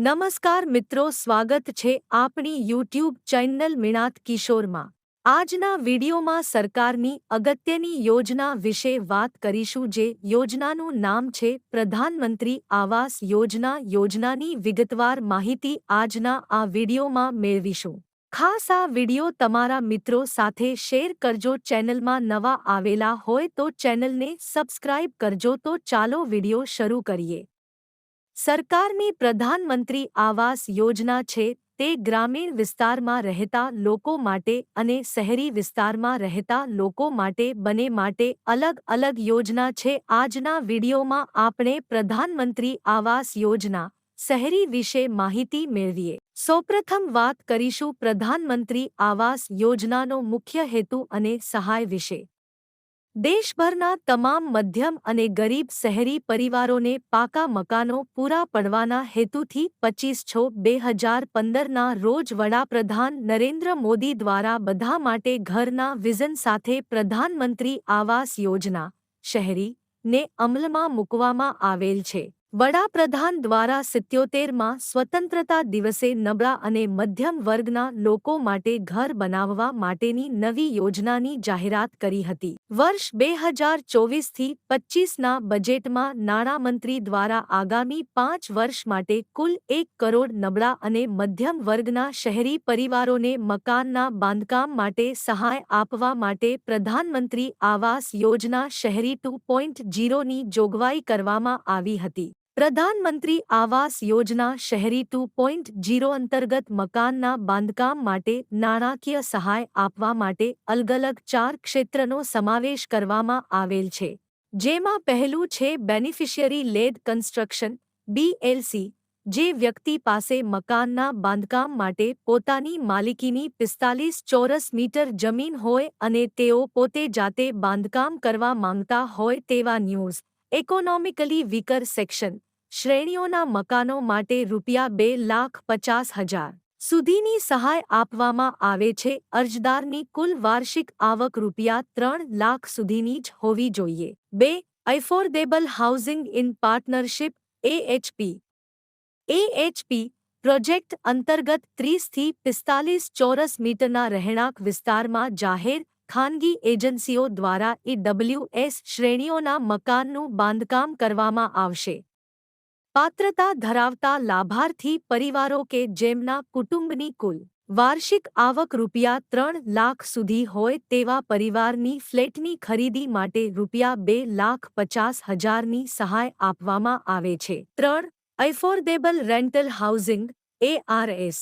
નમસ્કાર મિત્રો, સ્વાગત છે આપણી યુટ્યુબ ચેનલ મિણાત કિશોરમાં. આજના વિડીયોમાં સરકારની અગત્યની યોજના વિશે વાત કરીશું જે યોજનાનું નામ છે પ્રધાનમંત્રી આવાસ યોજના. યોજનાની વિગતવાર માહિતી આજના આ વિડીયોમાં મેળવીશું. ખાસ આ વીડિયો તમારા મિત્રો સાથે શેર કરજો. ચેનલમાં નવા આવેલા હોય તો ચેનલને સબસ્ક્રાઇબ કરજો. તો ચાલો વીડિયો શરૂ કરીએ. સરકારની પ્રધાનમંત્રી આવાસ યોજના છે, તે ગ્રામીણ વિસ્તારમાં રહેતા લોકો માટે અને શહેરી વિસ્તારમાં રહેતા લોકો માટે બને માટે અલગ અલગ યોજના છે. આજના વિડીયોમાં આપણે પ્રધાનમંત્રી આવાસ યોજના શહેરી વિશે માહિતી મેળવીએ. સૌપ્રથમ વાત કરીશું પ્રધાનમંત્રી આવાસ યોજનાનો મુખ્ય હેતુ અને સહાય વિશે. દેશભરના તમામ મધ્યમ અને ગરીબ શહેરી પરિવારોને પાકા મકાનો પૂરા પડવાના હેતુથી પચીસ છ બે હજાર પંદરના રોજ વડાપ્રધાન નરેન્દ્ર મોદી દ્વારા બધા માટે ઘરના વિઝન સાથે પ્રધાનમંત્રી આવાસ યોજના શહેરી ને અમલમાં મૂકવામાં આવેલ છે. વડાપ્રધાન દ્વારા સિત્યોતેરમાં સ્વતંત્રતા દિવસે નબળા અને મધ્યમ વર્ગના લોકો માટે ઘર બનાવવા માટેની નવી યોજનાની જાહેરાત કરી હતી. વર્ષ બે હજાર ચોવીસથી પચ્ચીસના બજેટમાં નાણામંત્રી દ્વારા આગામી પાંચ વર્ષ માટે કુલ એક કરોડ નબળા અને મધ્યમ વર્ગના શહેરી પરિવારોને મકાનના બાંધકામ માટે સહાય આપવા માટે પ્રધાનમંત્રી આવાસ યોજના શહેરી ટુ પોઈન્ટ જીરોની જોગવાઈ કરવામાં આવી હતી. પ્રધાનમંત્રી આવાસ યોજના શહેરી ટુ પોઈન્ટ જીરો અંતર્ગત મકાનના બાંધકામ માટે નાણાકીય સહાય આપવા માટે અલગ અલગ ચાર ક્ષેત્રનો સમાવેશ કરવામાં આવેલ છે, જેમાં પહેલું છે બેનિફિશિયરી લેડ કન્સ્ટ્રક્શન બીએલસી જે વ્યક્તિ પાસે મકાનના બાંધકામ માટે પોતાની માલિકીની પિસ્તાલીસ ચોરસ મીટર જમીન હોય અને તેઓ પોતે જાતે બાંધકામ કરવા માંગતા હોય તેવા ન્યૂઝ, ઇકોનોમિકલી વીકર સેક્શન. શ્રેણીઓના મકાનો માટે રૂપિયા બે લાખ પચાસ હજાર સુધીની સહાય આપવામાં આવે છે. અરજદારની કુલ વાર્ષિક આવક રૂપિયા ત્રણ લાખ સુધીની જ હોવી જોઈએ. બે, affordable housing in partnership, AHP. AHP project અંતર્ગત ત્રીસથી પિસ્તાલીસ ચોરસ મીટરના રહેણાંક વિસ્તારમાં જાહેર ખાનગી એજન્સીઓ દ્વારા ઈડબ્લ્યુએસ શ્રેણીઓના મકાનનું બાંધકામ કરવામાં આવશે. પાત્રતા ધરાવતા લાભાર્થી પરિવારો કે જેમના કુટુંબની કુલ વાર્ષિક આવક રૂપિયા ત્રણ લાખ સુધી હોય તેવા પરિવારની ફ્લેટની ખરીદી માટે રૂપિયા બે લાખ પચાસ હજારની સહાય આપવામાં આવે છે. ત્રણ affordable rental housing ARS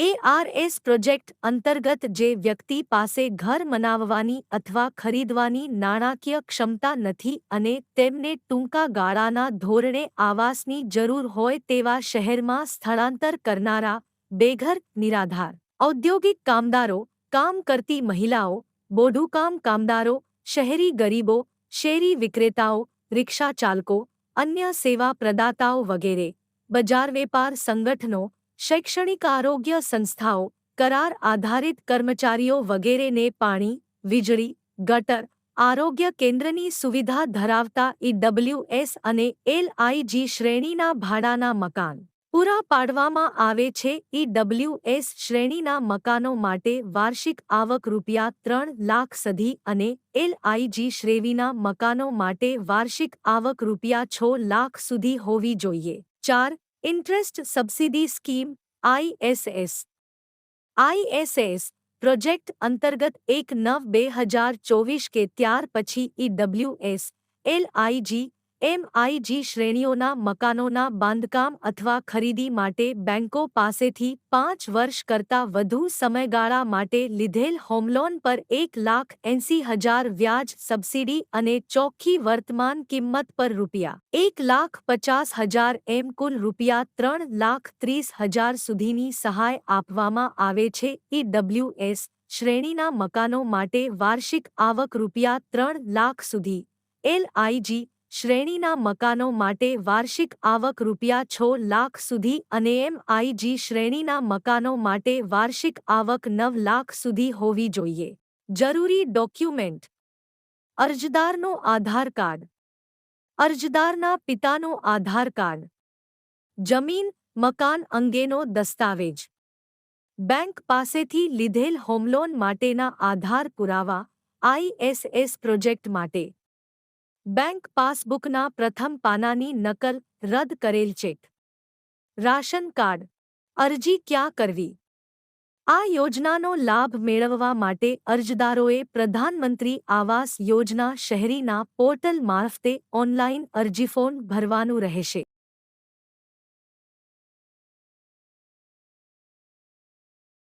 ARS project અંતર્ગત જે વ્યક્તિ પાસે ઘર મનાવવાની અથવા ખરીદવાની નાણાકીય ક્ષમતા નથી અને તેમને ટૂંકા ગાળાના ધોરણે આવાસની જરૂર હોય તેવા શહેરમાં સ્થળાંતર કરનારા બેઘર નિરાધાર, ઔદ્યોગિક કામદારો, કામ કરતી મહિલાઓ, બોઢુકામ કામદારો, શહેરી ગરીબો, શેરી વિક્રેતાઓ રિક્ષા ચાલકો અન્ય સેવા પ્રદાતાઓ વગેરે, બજાર વેપાર સંગઠનો શૈક્ષણિક આરોગ્ય સંસ્થાઓ, કરાર આધારિત કર્મચારીઓ વગેરેને પાણી, વીજળી, ગટર, આરોગ્ય કેન્દ્રની સુવિધા ધરાવતા ઈડબ્લ્યુએસ અને એલઆઈજી શ્રેણીના ભાડાના મકાન પૂરા પાડવામાં આવે છે. ઈડબ્લ્યુએસ શ્રેણીના મકાનો માટે વાર્ષિક આવક રૂપિયા ત્રણ લાખ સધી અને એલઆઈજી શ્રેણીના મકાનો માટે વાર્ષિક આવક રૂપિયા છ લાખ સુધી હોવી જોઈએ. ચાર interest subsidy scheme ISS ISS project અંતર્ગત એક નવ બે હજાર ચોવીસ કે ત્યાર પછી ઈડબ્લ્યુએસ એલઆઈજી એમઆઈજી શ્રેણીઓના મકાનોના બાંધકામ અથવા ખરીદી માટે બેંકો પાસેથી પાંચ વર્ષ કરતાં વધુ સમયગાળા માટે લીધેલ હોમલોન પર એક લાખ એંસી હજાર વ્યાજ સબસિડી અને ચોખ્ખી વર્તમાન કિંમત પર રૂપિયા એક લાખ પચાસ હજાર એમ કુલ રૂપિયા ત્રણ લાખ ત્રીસ હજાર સુધીની સહાય આપવામાં આવે છે. ઈડબ્લ્યુએસ શ્રેણીના મકાનો માટે વાર્ષિક આવક રૂપિયા ત્રણ લાખ સુધી. એલઆઈજી શ્રેણીના મકાનો માટે વાર્ષિક આવક રૂપિયા છ લાખ સુધી અને એમઆઈજી શ્રેણીના મકાનો માટે વાર્ષિક આવક નવ લાખ સુધી હોવી જોઈએ. જરૂરી ડોક્યુમેન્ટ. અરજદારનો આધાર કાર્ડ. અરજદારના પિતાનો આધાર કાર્ડ. જમીન, મકાન અંગેનો દસ્તાવેજ. બેંક પાસેથી લીધેલ હોમલોન માટેના આધાર પુરાવા આઈએસએસ પ્રોજેક્ટ માટે બેંક પાસબુકના પ્રથમ પાનાની નકલ રદ કરેલ ચેક રાશન કાર્ડ. અરજી ક્યાં કરવી? આ યોજનાનો લાભ મેળવવા માટે અરજદારોએ પ્રધાનમંત્રી આવાસ યોજના શહેરીના પોર્ટલ મારફતે ઓનલાઈન અરજી ફોર્મ ભરવાનું રહેશે.